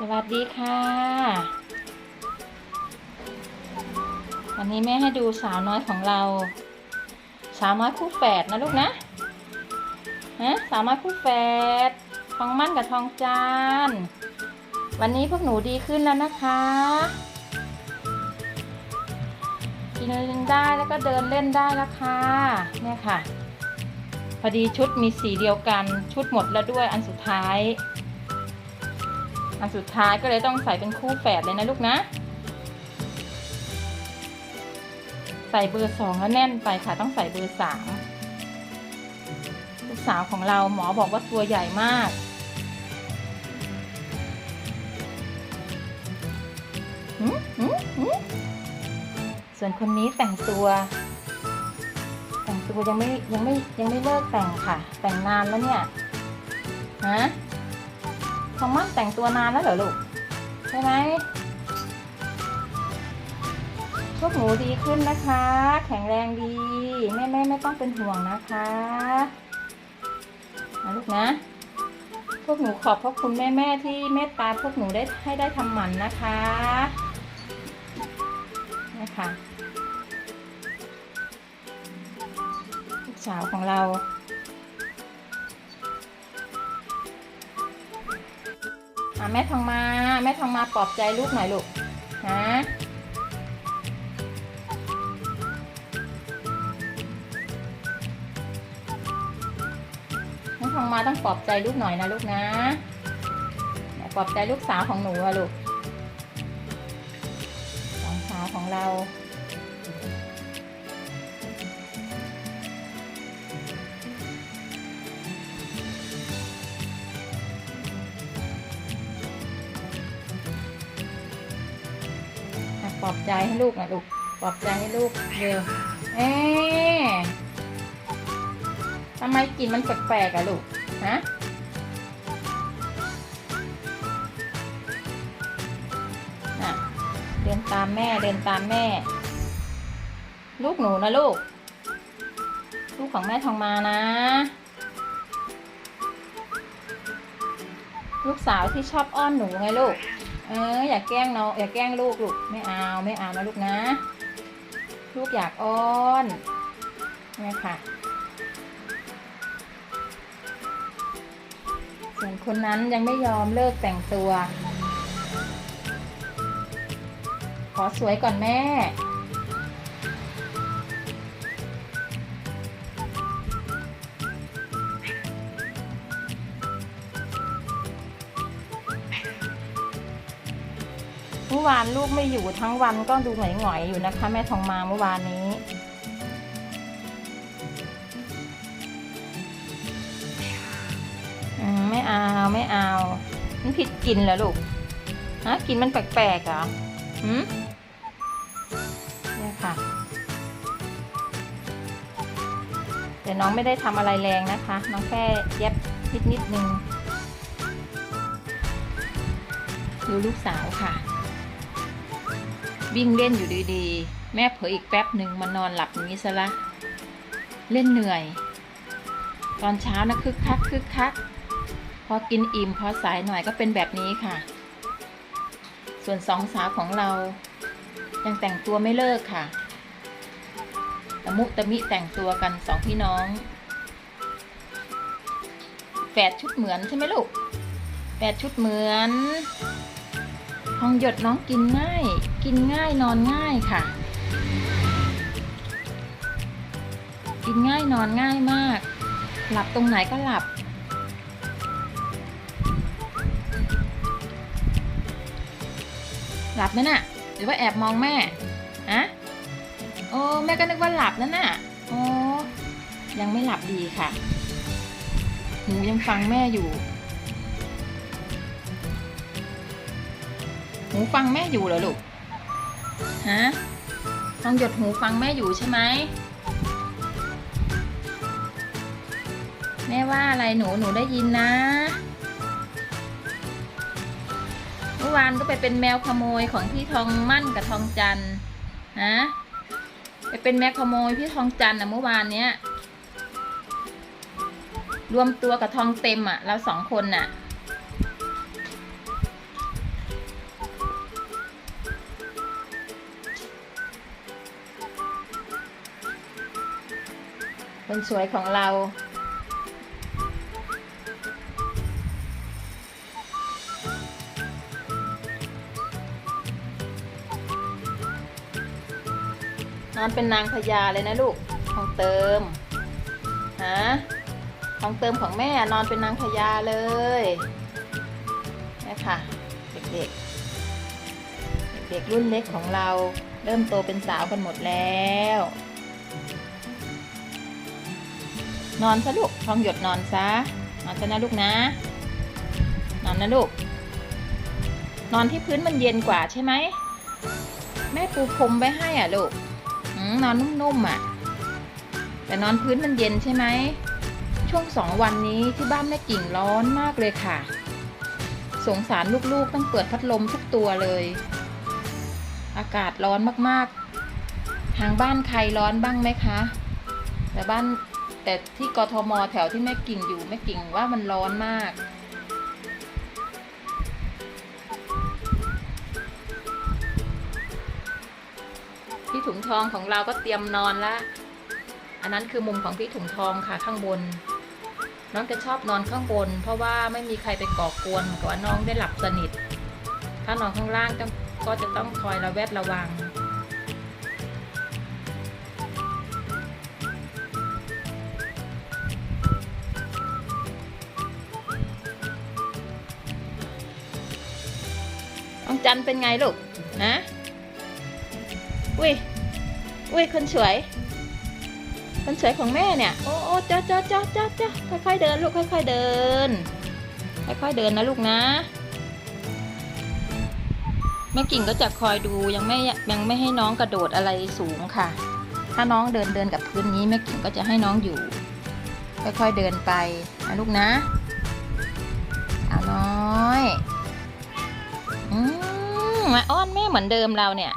สวัสดีค่ะ วันนี้แม่ให้ดูสาวน้อยของเรา สาวน้อยคู่แฝดนะลูกนะฮะสาวน้อยคู่แฝดทองมั่นกับทองจานวันนี้พวกหนูดีขึ้นแล้วนะคะ กินได้แล้วก็เดินเล่นได้แล้วค่ะเนี่ยค่ะ พอดีชุดมีสีเดียวกันชุดหมดแล้วด้วยอันสุดท้าย อันสุดท้ายก็เลยต้องใส่เป็นคู่แฝดเลยนะลูกนะ ใส่เบอร์สองแล้วแน่นไปค่ะต้องใส่เบอร์สามลูกสาวของเราหมอบอกว่าตัวใหญ่มาก ส่วนคนนี้แต่งตัว แต่งตัวยังไม่ยังไม่ยังไม่เลิกแต่งค่ะ แต่งนานแล้วเนี่ย ฮะ ทองมั่นแต่งตัวนานแล้วเหรอลูก ใช่ไหมพวกหนูดีขึ้นนะคะ แข็งแรงดีแม่แม่ไม่ต้องเป็นห่วงนะคะนะลูกนะ พวกหนูขอบพระคุณแม่แม่ที่เมตตาพวกหนูได้ให้ได้ทำหมันนะคะนะคะลูกสาวของเรา อะแม่ทองมาแม่ทองมาปลอบใจลูกหน่อยลูกฮะแม่ทองมาต้องปลอบใจลูกหน่อยนะลูกนะปลอบใจลูกสาวของหนูอะลูกสาวของเรา ปลอบใจให้ลูกนะลูกปลอบใจให้ลูกเร็วเอ๊ทำไมกลิ่นมันแปลกๆอะลูกฮะน่ะเดินตามแม่เดินตามแม่ ลูกหนูนะลูก ลูกของแม่ทองมานะ ลูกสาวที่ชอบอ้อนหนูไงลูก เอออย่าแกล้งน้องอย่าแกล้งลูกลูกไม่เอาไม่เอานะลูกนะ ลูกอยากอ้อนเนี่ยค่ะ ส่วนคนนั้นยังไม่ยอมเลิกแต่งตัว ขอสวยก่อนแม่ มื่อวานลูกไม่อยู่ทั้งวันก็ดูหงอยๆอยู่นะคะ แม่ทองมาเมื่อวานนี้ ไม่เอาไม่เอา มันผิดกลิ่นเหรอลูกฮะกลิ่นมันแปลกๆเหรอหืมเนี่ยค่ะ แต่น้องไม่ได้ทำอะไรแรงนะคะ น้องแค่เย็บนิดนิดนึงดูลูกสาวค่ะ วิ่งเล่นอยู่ดีๆ แม่เผลออีกแป๊บหนึ่งมานอนหลับอย่างนี้ซะละ เล่นเหนื่อย ตอนเช้านะคึกคักคึกคัก พอกินอิ่มพอสายหน่อยก็เป็นแบบนี้ค่ะ ส่วนสองสาวของเรา ยังแต่งตัวไม่เลิกค่ะตะมุตะมิแต่งตัวกันสองพี่น้อง แฝดชุดเหมือนใช่ไหมลูกแฝดชุดเหมือน ทองหยดน้องกินง่าย กินง่ายนอนง่ายค่ะ กินง่ายนอนง่ายมาก หลับตรงไหนก็หลับ หลับนั่นน่ะ หรือว่าแอบมองแม่อะโอ้แม่ก็นึกว่าหลับนั่นน่ะโอ้ยังไม่หลับดีค่ะ หนูยังฟังแม่อยู่ หูฟังแม่อยู่เหรอลูก ฮะลองหยดหูฟังแม่อยู่ใช่ไหม แม่ว่าอะไรหนูหนูได้ยินนะ เมื่อวานก็ไปเป็นแมวขโมยของพี่ทองมั่นกับทองจันฮะ ไปเป็นแมวขโมยพี่ทองจันอะเมื่อวานเนี้ย รวมตัวกับทองเต็มอะเราสองคนน่ะ คนสวยของเรานอนเป็นนางพญาเลยนะลูกของเติมฮะของเติมของแม่นอนเป็นนางพญาเลยนี่ค่ะเด็กๆ เด็กๆรุ่นเล็กของเราเริ่มโตเป็นสาวกันหมดแล้ว นอนซะลูกทองหยดนอนซะนอนซะนะลูกนะ นอนนะลูก นอนที่พื้นมันเย็นกว่าใช่ไหมแม่ปูพรมไว้ให้อะลูกอนอนนุ่มๆอะ แต่นอนพื้นมันเย็นใช่ไหมช่วงสองวันนี้ที่บ้านแม่กิ่งร้อนมากเลยค่ะ สงสารลูกๆต้องเปิดพัดลมทุกตัวเลย อากาศร้อนมากๆ ทางบ้านใครร้อนบ้างไหมคะแต่บ้าน แต่ที่กทมแถวที่แม่กิ่งอยู่แม่กิ่งว่ามันร้อนมาก พี่ถุงทองของเราก็เตรียมนอนละอันนั้นคือมุมของพี่ถุงทองค่ะข้างบน น้องจะชอบนอนข้างบน เพราะว่าไม่มีใครไปก่อกวนเหมือนกับว่าน้องได้หลับสนิท ถ้านอนข้างล่างก็ก็จะต้องคอยระแวดระวัง จันเป็นไงลูกนะอุ้ยอุ้ยคนสวย คนสวยของแม่เนี่ย โอ้โอ้จ้าจ้าจ้าจ้าจ้าค่อยๆเดินลูกค่อย ๆเดิน ค่อยๆเดินนะลูกนะแม่กิ่งก็จะคอยดูยังไม่ยังไม่ให้น้องกระโดดอะไรสูงค่ะ ถ้าน้องเดินเดินกับพื้นนี้แม่กิ่งก็จะให้น้องอยู่ ค่อยๆเดินไปนะลูกนะ มาอ้อนแม่เหมือนเดิมเราเนี่ย